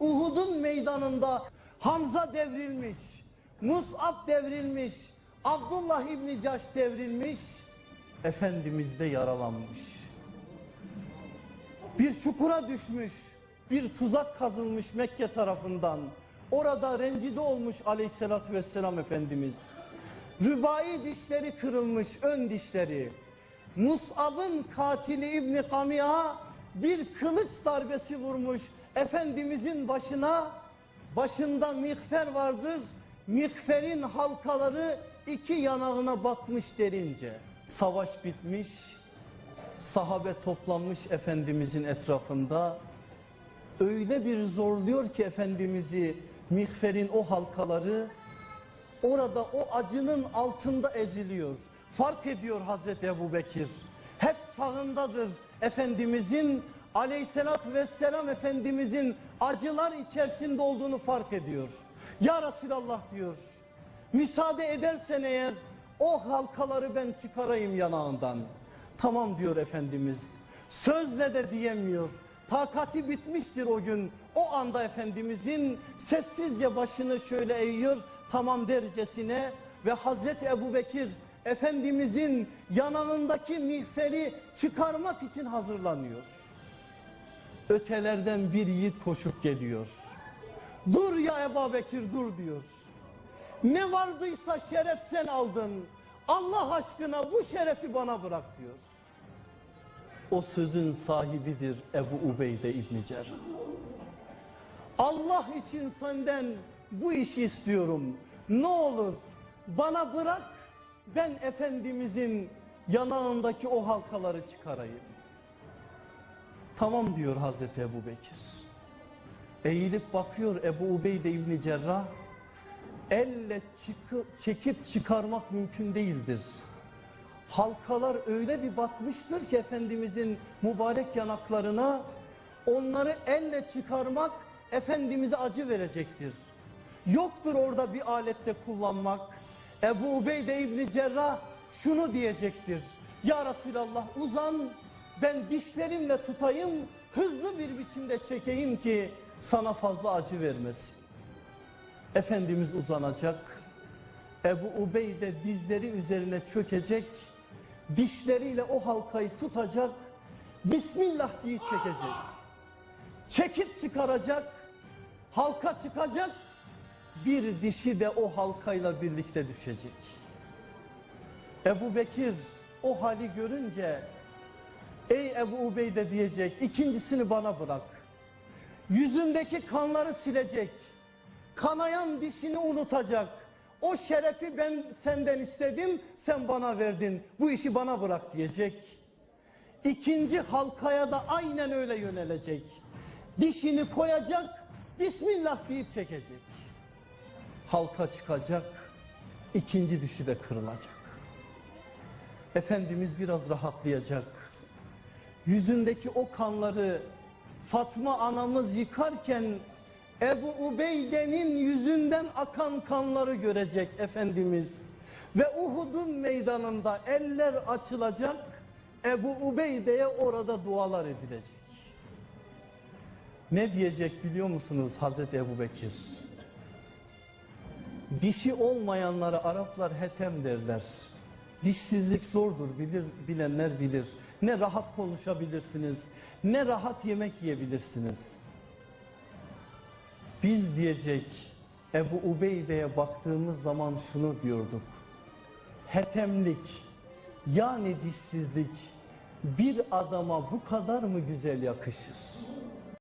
Uhud'un meydanında Hamza devrilmiş, Mus'ab devrilmiş, Abdullah İbni Caş devrilmiş, Efendimiz de yaralanmış. Bir çukura düşmüş, bir tuzak kazılmış Mekke tarafından. Orada rencide olmuş aleyhissalatü vesselam Efendimiz. Rübai dişleri kırılmış, ön dişleri. Mus'ab'ın katili İbni Kami'a bir kılıç darbesi vurmuş Efendimizin başına. Başında mihfer vardır. Mihferin halkaları iki yanağına batmış derince. Savaş bitmiş. Sahabe toplanmış Efendimizin etrafında. Öyle bir zorluyor ki Efendimiz'i mihferin o halkaları orada o acının altında eziliyor. Fark ediyor Hazreti Ebu Bekir. Hep sağındadır Efendimizin aleyhissalatü vesselam Efendimizin acılar içerisinde olduğunu fark ediyor. Ya Resulallah diyor. Müsaade edersen eğer o halkaları ben çıkarayım yanağından. Tamam diyor Efendimiz. Sözle de diyemiyor. Takati bitmiştir o gün. O anda Efendimizin sessizce başını şöyle eğiyor. Tamam dercesine ve Hazreti Ebu Bekir Efendimizin yanağındaki mihferi çıkarmak için hazırlanıyor. Ötelerden bir yiğit koşup geliyor. Dur ya Ebu Bekir dur diyor. Ne vardıysa şeref sen aldın. Allah aşkına bu şerefi bana bırak diyor. O sözün sahibidir Ebu Ubeyde İbni Cerrah. Allah için senden bu işi istiyorum. Ne olur bana bırak ben Efendimizin yanağındaki o halkaları çıkarayım. Tamam diyor Hazreti Ebu Bekir. Eğilip bakıyor Ebu Ubeyde İbni Cerrah. Elle çıkıp, çekip çıkarmak mümkün değildir. Halkalar öyle bir batmıştır ki Efendimizin mübarek yanaklarına onları elle çıkarmak Efendimiz'e acı verecektir. Yoktur orada bir alette kullanmak. Ebu Ubeyde İbni Cerrah şunu diyecektir. Ya Resulallah uzan ben dişlerimle tutayım hızlı bir biçimde çekeyim ki sana fazla acı vermesin. Efendimiz uzanacak. Ebu Ubeyde dizleri üzerine çökecek. Dişleriyle o halkayı tutacak. Bismillah diye çekecek. Çekip çıkaracak. Halka çıkacak. Bir dişi de o halkayla birlikte düşecek. Ebu Bekir o hali görünce Ebu Ubeyde diyecek ikincisini bana bırak. Yüzündeki kanları silecek. Kanayan dişini unutacak. O şerefi ben senden istedim, sen bana verdin. Bu işi bana bırak diyecek. İkinci halkaya da aynen öyle yönelecek. Dişini koyacak, Bismillah deyip çekecek. Halka çıkacak, ikinci dişi de kırılacak. Efendimiz biraz rahatlayacak. Yüzündeki o kanları Fatma anamız yıkarken Ebu Ubeyde'nin yüzünden akan kanları görecek Efendimiz. Ve Uhud'un meydanında eller açılacak. Ebu Ubeyde'ye orada dualar edilecek. Ne diyecek biliyor musunuz Hazreti Ebu Bekir? Dişi olmayanlara Araplar hetem derler. Dişsizlik zordur bilir, bilenler bilir. Ne rahat konuşabilirsiniz, ne rahat yemek yiyebilirsiniz. Biz diyecek Ebu Ubeyde'ye baktığımız zaman şunu diyorduk. Hetemlik yani dişsizlik bir adama bu kadar mı güzel yakışır?